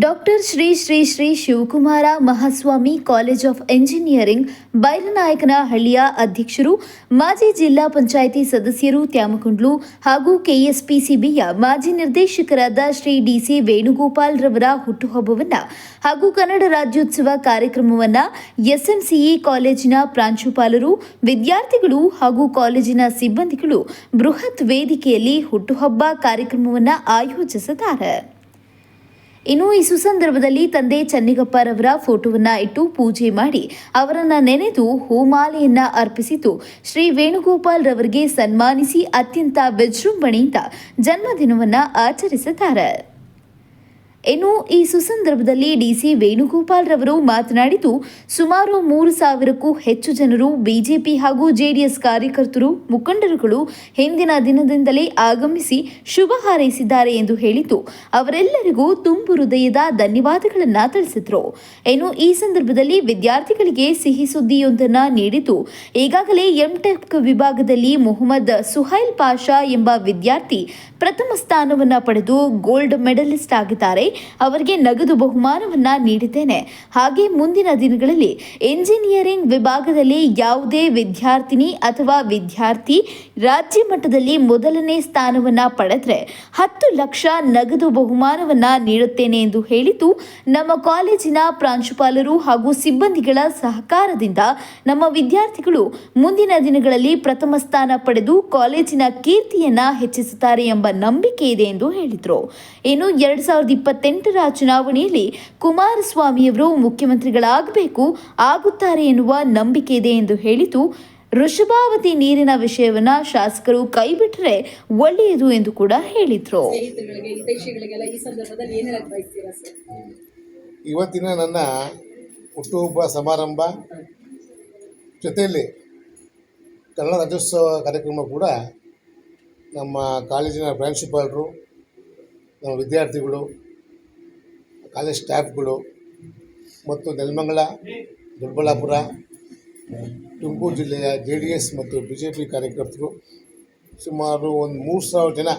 Doctor Shri Shri Shri Shivakumara Mahaswami college of engineering ಬೈರನಾಯಕನಹಳ್ಳಿಯ ಅಧ್ಯಕ್ಷರು, ಮಾಜಿ ಜಿಲ್ಲಾ ಪಂಚಾಯಿತಿ ಸದಸ್ಯರು ತ್ಯಾಮಕುಂಡ್ಲು ಹಾಗೂ ಕೆಎಸ್ಪಿಸಿಬಿಯ ಮಾಜಿ ನಿರ್ದೇಶಕರಾದ ಶ್ರೀ ಡಿಸಿ ವೇಣುಗೋಪಾಲ್ ರವರ ಹುಟ್ಟುಹಬ್ಬವನ್ನು ಹಾಗೂ ಕನ್ನಡ ರಾಜ್ಯೋತ್ಸವ ಕಾರ್ಯಕ್ರಮವನ್ನು ಎಸ್ಎಂಸಿಇ ಕಾಲೇಜಿನ ಪ್ರಾಂಶುಪಾಲರು, ವಿದ್ಯಾರ್ಥಿಗಳು ಹಾಗೂ ಕಾಲೇಜಿನ ಸಿಬ್ಬಂದಿಗಳು ಬೃಹತ್ ವೇದಿಕೆಯಲ್ಲಿ ಹುಟ್ಟುಹಬ್ಬ ಕಾರ್ಯಕ್ರಮವನ್ನು ಆಯೋಜಿಸಿದ್ದಾರೆ. ಇನ್ನು ಈ ಸುಸಂದರ್ಭದಲ್ಲಿ ತಂದೆ ಚನ್ನಿಗಪ್ಪರವರ ಫೋಟೋವನ್ನ ಇಟ್ಟು ಪೂಜೆ ಮಾಡಿ ಅವರನ್ನ ನೆನೆದು ಹೂಮಾಲೆಯನ್ನ ಅರ್ಪಿಸಿತು. ಶ್ರೀ ವೇಣುಗೋಪಾಲ್ ರವರಿಗೆ ಸನ್ಮಾನಿಸಿ ಅತ್ಯಂತ ವಿಜೃಂಭಣೆಯಿಂದ ಜನ್ಮದಿನವನ್ನ ಆಚರಿಸಿದ್ದಾರೆ ಇನ್ನು ಈ ಸುಸಂದರ್ಭದಲ್ಲಿ ಡಿಸಿ ವೇಣುಗೋಪಾಲ್ ರವರು ಮಾತನಾಡಿದ್ದು, ಸುಮಾರು ಮೂರು ಸಾವಿರಕ್ಕೂ ಹೆಚ್ಚು ಜನರು ಬಿಜೆಪಿ ಹಾಗೂ ಜೆಡಿಎಸ್ ಕಾರ್ಯಕರ್ತರು, ಮುಖಂಡರುಗಳು ಹಿಂದಿನ ದಿನದಿಂದಲೇ ಆಗಮಿಸಿ ಶುಭ ಹಾರೈಸಿದ್ದಾರೆ ಎಂದು ಹೇಳಿದ್ದು ಅವರೆಲ್ಲರಿಗೂ ತುಂಬು ಹೃದಯದ ಧನ್ಯವಾದಗಳನ್ನು ತಿಳಿಸಿದರು. ಇನ್ನು ಈ ಸಂದರ್ಭದಲ್ಲಿ ವಿದ್ಯಾರ್ಥಿಗಳಿಗೆ ಸಿಹಿ ಸುದ್ದಿಯೊಂದನ್ನು ನೀಡಿದ್ದು, ಈಗಾಗಲೇ ಎಂಟೆಕ್ ವಿಭಾಗದಲ್ಲಿ ಮೊಹಮ್ಮದ್ ಸುಹೈಲ್ ಪಾಷಾ ಎಂಬ ವಿದ್ಯಾರ್ಥಿ ಪ್ರಥಮ ಸ್ಥಾನವನ್ನು ಪಡೆದು ಗೋಲ್ಡ್ ಮೆಡಲಿಸ್ಟ್ ಆಗಿದ್ದಾರೆ. ಅವರಿಗೆ ನಗದು ಬಹುಮಾನವನ್ನ ನೀಡಿದ್ದೇನೆ. ಹಾಗೆ ಮುಂದಿನ ದಿನಗಳಲ್ಲಿ ಎಂಜಿನಿಯರಿಂಗ್ ವಿಭಾಗದಲ್ಲಿ ಯಾವುದೇ ವಿದ್ಯಾರ್ಥಿನಿ ಅಥವಾ ವಿದ್ಯಾರ್ಥಿ ರಾಜ್ಯ ಮಟ್ಟದಲ್ಲಿ ಮೊದಲನೇ ಸ್ಥಾನವನ್ನ ಪಡೆದ್ರೆ ಹತ್ತು ಲಕ್ಷ ನಗದು ಬಹುಮಾನವನ್ನ ನೀಡುತ್ತೇನೆ ಎಂದು ಹೇಳಿದ್ದು, ನಮ್ಮ ಕಾಲೇಜಿನ ಪ್ರಾಂಶುಪಾಲರು ಹಾಗೂ ಸಿಬ್ಬಂದಿಗಳ ಸಹಕಾರದಿಂದ ನಮ್ಮ ವಿದ್ಯಾರ್ಥಿಗಳು ಮುಂದಿನ ದಿನಗಳಲ್ಲಿ ಪ್ರಥಮ ಸ್ಥಾನ ಪಡೆದು ಕಾಲೇಜಿನ ಕೀರ್ತಿಯನ್ನ ಹೆಚ್ಚಿಸುತ್ತಾರೆ ಎಂಬ ನಂಬಿಕೆ ಇದೆ ಎಂದು ಹೇಳಿದರು. ಇನ್ನು ಎರಡ್ ಸಾವಿರದ ಇಪ್ಪತ್ತೆಂಟರ ಚುನಾವಣೆಯಲ್ಲಿ ಕುಮಾರಸ್ವಾಮಿಯವರು ಮುಖ್ಯಮಂತ್ರಿಗಳಾಗಬೇಕು ಆಗುತ್ತಾರೆ ಎನ್ನುವ ನಂಬಿಕೆ ಇದೆ ಎಂದು ಹೇಳಿತು. ವೃಷಭಾವತಿ ನೀರಿನ ವಿಷಯವನ್ನ ಶಾಸಕರು ಕೈಬಿಟ್ಟರೆ ಒಳ್ಳೆಯದು ಎಂದು ಕೂಡ ಹೇಳಿದರು. ಇವತ್ತಿನ ನನ್ನ ಹುಟ್ಟುಹಬ್ಬ ಸಮಾರಂಭ ಜೊತೆಯಲ್ಲಿ ಕನ್ನಡ ರಾಜ್ಯೋತ್ಸವ ಕಾರ್ಯಕ್ರಮ ಕೂಡ ನಮ್ಮ ಕಾಲೇಜಿನ ಪ್ರಾಂಶುಪಾಲರು ನಮ್ಮ ವಿದ್ಯಾರ್ಥಿಗಳು ಕಾಲೇಜ್ ಸ್ಟಾಫ್ಗಳು ಮತ್ತು ನೆಲಮಂಗಲ, ದೊಡ್ಡಬಳ್ಳಾಪುರ, ತುಮಕೂರು ಜಿಲ್ಲೆಯ ಜೆ ಡಿ ಎಸ್ ಮತ್ತು ಬಿ ಜೆ ಪಿ ಕಾರ್ಯಕರ್ತರು ಸುಮಾರು ಒಂದು ಮೂರು ಸಾವಿರ ಜನ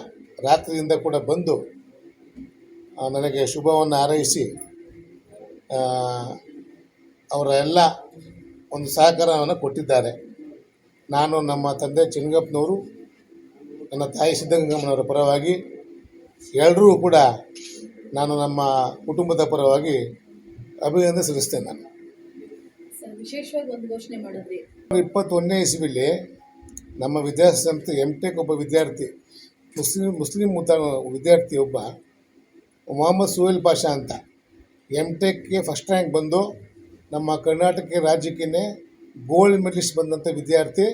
ರಾತ್ರಿಯಿಂದ ಕೂಡ ಬಂದು ನನಗೆ ಶುಭವನ್ನು ಹಾರೈಸಿ ಅವರ ಎಲ್ಲ ಒಂದು ಸಹಕಾರವನ್ನು ಕೊಟ್ಟಿದ್ದಾರೆ. ನಾನು ನಮ್ಮ ತಂದೆ ಚೆನ್ನಗಪ್ಪನವರು, ನನ್ನ ತಾಯಿ ಸಿದ್ಧಗಂಗಮ್ಮನವರ ಪರವಾಗಿ ಎಲ್ಲರೂ ಕೂಡ ನಾನು ನಮ್ಮ ಕುಟುಂಬದ ಪರವಾಗಿ ಅಭಿನಂದನೆ ಸಲ್ಲಿಸ್ತೇನೆ ನಾನು. ವಿಶೇಷವಾಗಿ ಒಂದು ಘೋಷಣೆ ಮಾಡಿದ್ರಿ. ಇಪ್ಪತ್ತೊಂದನೇ ಇಸ್ವಿಲಿ ನಮ್ಮ ವಿದ್ಯಾಸಂಸ್ಥೆ ಎಂ ಟೆಕ್ ಒಬ್ಬ ವಿದ್ಯಾರ್ಥಿ ಮುಸ್ಲಿಂ ಮುಸ್ಲಿಂ ಮುತ ವಿದ್ಯಾರ್ಥಿ ಒಬ್ಬ ಮೊಹಮ್ಮದ್ ಸುಹೇಲ್ ಪಾಷಾ ಅಂತ ಎಂ ಟೆಕ್ಗೆ ಫಸ್ಟ್ ರ್ಯಾಂಕ್ ಬಂದು ನಮ್ಮ ಕರ್ನಾಟಕ ರಾಜ್ಯಕ್ಕೇ ಗೋಲ್ಡ್ ಮೆಡಲಿಸ್ಟ್ ಬಂದಂಥ ವಿದ್ಯಾರ್ಥಿ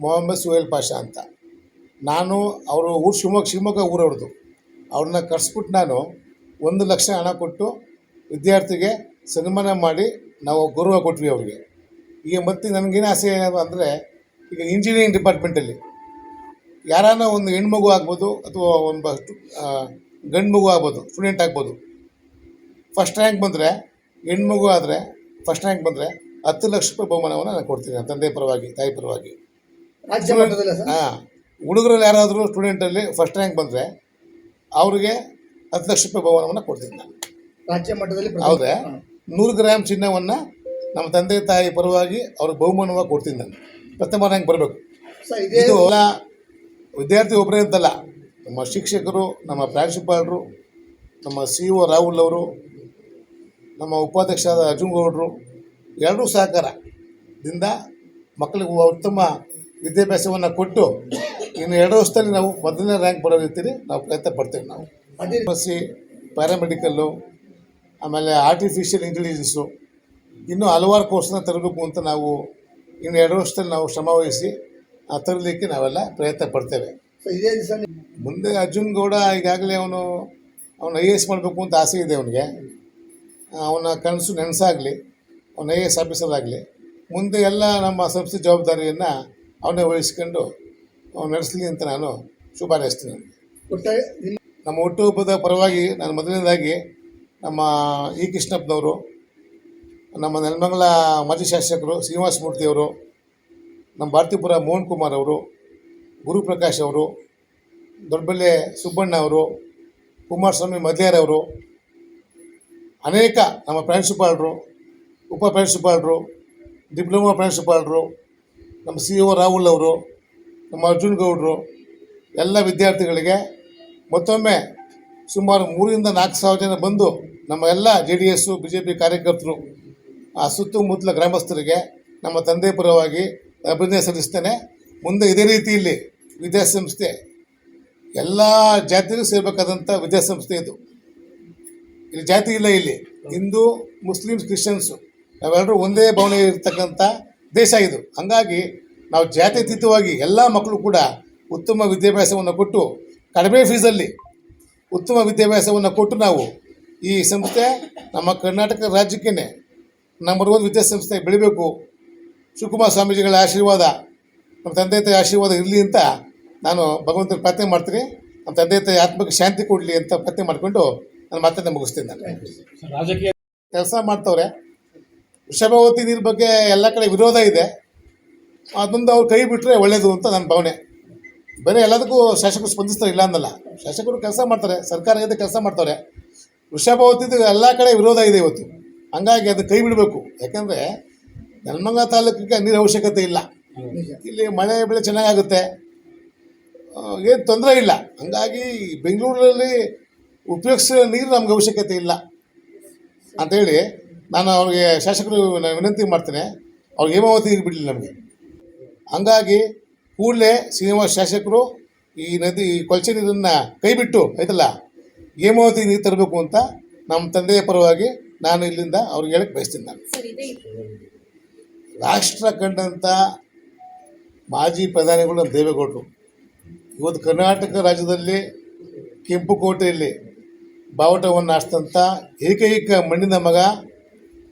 ಮೊಹಮ್ಮದ್ ಸುಹೇಲ್ ಪಾಷಾ ಅಂತ. ನಾನು ಅವರು ಊರು ಶಿವಮೊಗ್ಗ ಶಿವಮೊಗ್ಗ ಊರವ್ರದ್ದು. ಅವ್ರನ್ನ ಕರ್ಸ್ಬಿಟ್ಟು ನಾನು ಒಂದು ಲಕ್ಷ ಹಣ ಕೊಟ್ಟು ವಿದ್ಯಾರ್ಥಿಗೆ ಸನ್ಮಾನ ಮಾಡಿ ನಾವು ಗೌರವ ಕೊಟ್ವಿ ಅವರಿಗೆ. ಈಗ ಮತ್ತೆ ನನಗೇನು ಆಸೆ ಏನದು ಅಂದರೆ ಈಗ ಇಂಜಿನಿಯರಿಂಗ್ ಡಿಪಾರ್ಟ್ಮೆಂಟಲ್ಲಿ ಯಾರಾನ ಒಂದು ಹೆಣ್ಮಗು ಆಗ್ಬೋದು ಅಥವಾ ಒಂದು ಗಂಡು ಮಗು ಆಗ್ಬೋದು ಸ್ಟೂಡೆಂಟ್ ಆಗ್ಬೋದು. ಫಸ್ಟ್ ರ್ಯಾಂಕ್ ಬಂದರೆ ಹೆಣ್ಮಗು ಆದರೆ ಫಸ್ಟ್ ರ್ಯಾಂಕ್ ಬಂದರೆ ಹತ್ತು ಲಕ್ಷ ರೂಪಾಯಿ ಬಹುಮಾನವನ್ನು ನಾನು ಕೊಡ್ತೀನಿ ನನ್ನ ತಂದೆ ಪರವಾಗಿ ತಾಯಿ ಪರವಾಗಿ. ಹಾಂ ಹುಡುಗರಲ್ಲಿ ಯಾರಾದರೂ ಸ್ಟೂಡೆಂಟಲ್ಲಿ ಫಸ್ಟ್ ರ್ಯಾಂಕ್ ಬಂದರೆ ಅವ್ರಿಗೆ ಹತ್ತು ಲಕ್ಷ ರೂಪಾಯಿ ಬಹುಮಾನವನ್ನು ಕೊಡ್ತೀನಿ ನಾನು. ರಾಜ್ಯ ಮಟ್ಟದಲ್ಲಿ ಹೌದಾ. ನೂರು ಗ್ರಾಮ್ ಚಿನ್ನವನ್ನು ನಮ್ಮ ತಂದೆ ತಾಯಿ ಪರವಾಗಿ ಅವ್ರಿಗೆ ಬಹುಮಾನವಾಗಿ ಕೊಡ್ತೀನಿ ನಾನು. ಪ್ರಥಮ ರ್ಯಾಂಕ್ ಬರಬೇಕು? ಇದು ಎಲ್ಲ ವಿದ್ಯಾರ್ಥಿ ಒಬ್ಬರೇ ಅಂತಲ್ಲ. ನಮ್ಮ ಶಿಕ್ಷಕರು ನಮ್ಮ ಪ್ರಾಂಶುಪಾಲರು ನಮ್ಮ ಸಿ ಒ ರಾಹುಲ್ ಅವರು ನಮ್ಮ ಉಪಾಧ್ಯಕ್ಷರಾದ ಅರ್ಜುನ್ ಗೌಡರು ಎರಡೂ ಸಹಕಾರದಿಂದ ಮಕ್ಕಳಿಗೆ ಉತ್ತಮ ವಿದ್ಯಾಭ್ಯಾಸವನ್ನು ಕೊಟ್ಟು ಇನ್ನು ಎರಡು ವರ್ಷದಲ್ಲಿ ನಾವು ಮೊದಲನೇ ರ್ಯಾಂಕ್ ಬರೋ ರೀತಿಯಲ್ಲಿ ನಾವು ಪ್ರಯತ್ನ ಪಡ್ತೇವೆ ನಾವು. ಅದೇ ಸಿ ಪ್ಯಾರಾಮೆಡಿಕಲ್ಲು ಆಮೇಲೆ ಆರ್ಟಿಫಿಷಿಯಲ್ ಇಂಟೆಲಿಜೆನ್ಸು ಇನ್ನೂ ಹಲವಾರು ಕೋರ್ಸ್ನ ತರಬೇಕು ಅಂತ ನಾವು ಇನ್ನು ಎರಡು ವರ್ಷದಲ್ಲಿ ನಾವು ಶ್ರಮ ವಹಿಸಿ ಆ ತರಲಿಕ್ಕೆ ನಾವೆಲ್ಲ ಪ್ರಯತ್ನ ಪಡ್ತೇವೆ. ಮುಂದೆ ಅರ್ಜುನ್ ಗೌಡ ಈಗಾಗಲೇ ಅವನು ಅವನು ಐ ಎ ಎಸ್ ಮಾಡಬೇಕು ಅಂತ ಆಸೆ ಇದೆ ಅವನಿಗೆ. ಅವನ ಕನಸು ನೆನೆಸಾಗಲಿ ಅವನ ಐ ಎ ಎಸ್ ಆಫೀಸರ್ ಆಗಲಿ. ಮುಂದೆ ಎಲ್ಲ ನಮ್ಮ ಸಂಸ್ಥೆ ಜವಾಬ್ದಾರಿಯನ್ನು ಅವನೇ ವಹಿಸ್ಕೊಂಡು ಅವನು ನಡೆಸಲಿ ಅಂತ ನಾನು ಶುಭ ಹಾರೈಸ್ತೀನಿ ಅವನಿಗೆ. ಒಟ್ಟಾರೆ ನಿಮ್ಮ ಹುಟ್ಟುಹಬ್ಬದ ಪರವಾಗಿ ನಾನು ಮೊದಲನೇದಾಗಿ ನಮ್ಮ ಇ ಕೃಷ್ಣಪ್ಪನವರು, ನಮ್ಮ ನೆಲಮಂಗಲ ಮಾಜಿ ಶಾಸಕರು ಶ್ರೀನಿವಾಸ ಮೂರ್ತಿಯವರು ನಮ್ಮ ಭಾರತೀಪುರ ಮೋಹನ್ ಕುಮಾರ್ ಅವರು, ಗುರುಪ್ರಕಾಶ್ ಅವರು, ದೊಡ್ಡಬಳ್ಳೆ ಸುಬ್ಬಣ್ಣ ಅವರು, ಕುಮಾರಸ್ವಾಮಿ ಮದ್ಯಾರವರು ಅನೇಕ ನಮ್ಮ ಪ್ರಾಂಶುಪಾಲರು, ಉಪ ಪ್ರಾಂಶುಪಾಲರು, ಡಿಪ್ಲೊಮಾ ಪ್ರಾಂಶುಪಾಲರು, ನಮ್ಮ ಸಿ ಒ ರಾಹುಲ್ ಅವರು, ನಮ್ಮ ಅರ್ಜುನ್ ಗೌಡರು, ಎಲ್ಲ ವಿದ್ಯಾರ್ಥಿಗಳಿಗೆ ಮತ್ತೊಮ್ಮೆ ಸುಮಾರು ಮೂರಿಂದ ನಾಲ್ಕು ಸಾವಿರ ಜನ ಬಂದು ನಮ್ಮ ಎಲ್ಲ J D S B J P ಕಾರ್ಯಕರ್ತರು, ಆ ಸುತ್ತಮುತ್ತಲ ಗ್ರಾಮಸ್ಥರಿಗೆ ನಮ್ಮ ತಂದೆ ಪರವಾಗಿ ಅಭಿನಂದನೆ ಸಲ್ಲಿಸ್ತೇನೆ. ಮುಂದೆ ಇದೇ ರೀತಿಯಲ್ಲಿ ವಿದ್ಯಾಸಂಸ್ಥೆ, ಎಲ್ಲ ಜಾತಿಗೂ ಸೇರಬೇಕಾದಂಥ ವಿದ್ಯಾಸಂಸ್ಥೆ ಇದು. ಇಲ್ಲಿ ಜಾತಿ ಇಲ್ಲ ಇಲ್ಲಿ. ಹಿಂದೂ, ಮುಸ್ಲಿಮ್ಸ್, ಕ್ರಿಶ್ಚಿಯನ್ಸು, ನಾವೆಲ್ಲರೂ ಒಂದೇ ಭಾವನೆ ಇರತಕ್ಕಂಥ ದೇಶ ಇದು. ಹಂಗಾಗಿ ನಾವು ಜಾತ್ಯತೀತವಾಗಿ ಎಲ್ಲ ಮಕ್ಕಳು ಕೂಡ ಉತ್ತಮ ವಿದ್ಯಾಭ್ಯಾಸವನ್ನು ಕೊಟ್ಟು ಕಡಿಮೆ ಫೀಸಲ್ಲಿ ಉತ್ತಮ ವಿದ್ಯಾಭ್ಯಾಸವನ್ನು ಕೊಟ್ಟು ನಾವು ಈ ಸಂಸ್ಥೆ ನಮ್ಮ ಕರ್ನಾಟಕ ರಾಜ್ಯಕ್ಕೇ ನಂಬರ್ ಒನ್ ವಿದ್ಯಾಸಂಸ್ಥೆ ಬೆಳಿಬೇಕು. ಶಿವಕುಮಾರ ಸ್ವಾಮೀಜಿಗಳ ಆಶೀರ್ವಾದ ನಮ್ಮ ತಂದೆ ತಾಯಿ ಆಶೀರ್ವಾದ ಇರಲಿ ಅಂತ ನಾನು ಭಗವಂತನ ಪ್ರಾರ್ಥನೆ ಮಾಡ್ತೀನಿ. ನಮ್ಮ ತಂದೆ ತಾಯಿ ಆತ್ಮಕ್ಕೆ ಶಾಂತಿ ಕೊಡಲಿ ಅಂತ ಪ್ರಾರ್ಥನೆ ಮಾಡಿಕೊಂಡು ನಾನು ಮಾತನ್ನು ಮುಗಿಸ್ತೀನಿ ನಾನು. ರಾಜಕೀಯ ಕೆಲಸ ಮಾಡ್ತವ್ರೆ. ವೃಷಭಾವತಿ ನೀರು ಬಗ್ಗೆ ಎಲ್ಲ ಕಡೆ ವಿರೋಧ ಇದೆ. ಅದೊಂದು ಅವ್ರು ಕೈ ಬಿಟ್ಟರೆ ಒಳ್ಳೆಯದು ಅಂತ ನನ್ನ ಭಾವನೆ. ಬರೀ ಎಲ್ಲದಕ್ಕೂ ಶಾಸಕರು ಸ್ಪಂದಿಸ್ತಾರೆ, ಇಲ್ಲ ಅಂದಲ್ಲ. ಶಾಸಕರು ಕೆಲಸ ಮಾಡ್ತಾರೆ, ಸರ್ಕಾರ ಇದೆ ಕೆಲಸ ಮಾಡ್ತಾರೆ ವೃಷಭಾವತಿದು ಎಲ್ಲ ಕಡೆ ವಿರೋಧ ಇದೆ ಇವತ್ತು. ಹಂಗಾಗಿ ಅದು ಕೈ ಬಿಡಬೇಕು. ಯಾಕಂದರೆ ನೆಲಮಂಗ ತಾಲೂಕಿಗೆ ನೀರು ಅವಶ್ಯಕತೆ ಇಲ್ಲ. ಇಲ್ಲಿ ಮಳೆ, ಬೆಳೆ ಚೆನ್ನಾಗಾಗುತ್ತೆ. ಏನು ತೊಂದರೆ ಇಲ್ಲ. ಹಂಗಾಗಿ ಬೆಂಗಳೂರಲ್ಲಿ ಉಪಯೋಗಿಸೋ ನೀರು ನಮ್ಗೆ ಅವಶ್ಯಕತೆ ಇಲ್ಲ. ಅಂತೇಳಿ ನಾನು ಅವ್ರಿಗೆ ಶಾಸಕರು ವಿನಂತಿ ಮಾಡ್ತೇನೆ. ಅವ್ರಿಗೆ ಹೇಮಾವತಿ ಬಿಡಲಿ ನಮಗೆ. ಹಂಗಾಗಿ ಕೂಡಲೇ ಶ್ರೀನಿವಾಸ ಶಾಸಕರು ಈ ನದಿ ಈ ಕೊಳಚೆ ನೀರನ್ನು ಕೈಬಿಟ್ಟು ಆಯ್ತಲ್ಲ ಹೇಮಾವತಿ ನೀರು ತರಬೇಕು ಅಂತ ನಮ್ಮ ತಂದೆಯ ಪರವಾಗಿ ನಾನು ಇಲ್ಲಿಂದ ಅವ್ರಿಗೆ ಹೇಳಕ್ಕೆ ಬಯಸ್ತೀನಿ ನಾನು. ರಾಷ್ಟ್ರ ಕಂಡಂಥ ಮಾಜಿ ಪ್ರಧಾನಿಗಳು ನಮ್ಮ ದೇವೇಗೌಡರು. ಇವತ್ತು ಕರ್ನಾಟಕ ರಾಜ್ಯದಲ್ಲಿ ಕೆಂಪುಕೋಟೆಯಲ್ಲಿ ಬಾವುಟವನ್ನು ಹಾರಿಸಿದಂಥ ಏಕೈಕ ಮಣ್ಣಿನ ಮಗ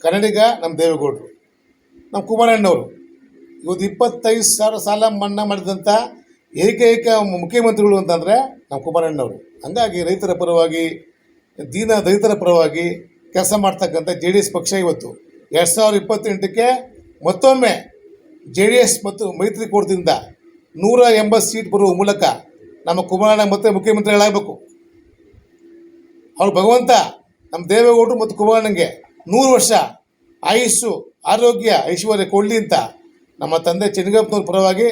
ಕನ್ನಡಿಗ ನಮ್ಮ ದೇವೇಗೌಡರು. ನಮ್ಮ ಕುಮಾರಣ್ಣವರು. ಇವತ್ತು ಇಪ್ಪತ್ತೈದು ಸಾವಿರ ಸಾಲ ಮನ್ನಾ ಮಾಡಿದಂಥ ಏಕೈಕ ಮುಖ್ಯಮಂತ್ರಿಗಳು ಅಂತಂದರೆ ನಮ್ಮ ಕುಮಾರಣ್ಣವರು. ಹಂಗಾಗಿ ರೈತರ ಪರವಾಗಿ, ದೀನ ರೈತರ ಪರವಾಗಿ ಕೆಲಸ ಮಾಡ್ತಕ್ಕಂಥ ಜೆ ಡಿ ಎಸ್ ಪಕ್ಷ ಇವತ್ತು. ಎರಡು ಸಾವಿರದ ಇಪ್ಪತ್ತೆಂಟಕ್ಕೆ ಮತ್ತೊಮ್ಮೆ ಜೆ ಡಿ ಎಸ್ ಮತ್ತು ಮೈತ್ರಿಕೂಟದಿಂದ ನೂರ ಎಂಬತ್ತು ಸೀಟ್ ಬರುವ ಮೂಲಕ ನಮ್ಮ ಕುಮಾರಣ್ಣ ಮತ್ತೆ ಮುಖ್ಯಮಂತ್ರಿಗಳಾಗಬೇಕು. ಅವ್ರು ಭಗವಂತ ನಮ್ಮ ದೇವೇಗೌಡರು ಮತ್ತು ಕುಮಾರಣ್ಣಂಗೆ ನೂರು ವರ್ಷ ಆಯುಸ್ಸು, ಆರೋಗ್ಯ, ಐಶ್ವರ್ಯ ಕೊಡಲಿ ಅಂತ ನಮ್ಮ ತಂದೆ ಚೆನ್ನಗಪ್ಪನವ್ರ ಪರವಾಗಿ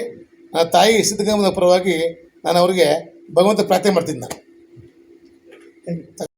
ನನ್ನ ತಾಯಿ ಸಿದ್ಧಗಮ್ಮನ ಪರವಾಗಿ ನಾನು ಅವರಿಗೆ ಭಗವಂತ ಪ್ರಾರ್ಥನೆ ಮಾಡ್ತೀನಿ ನಾನು.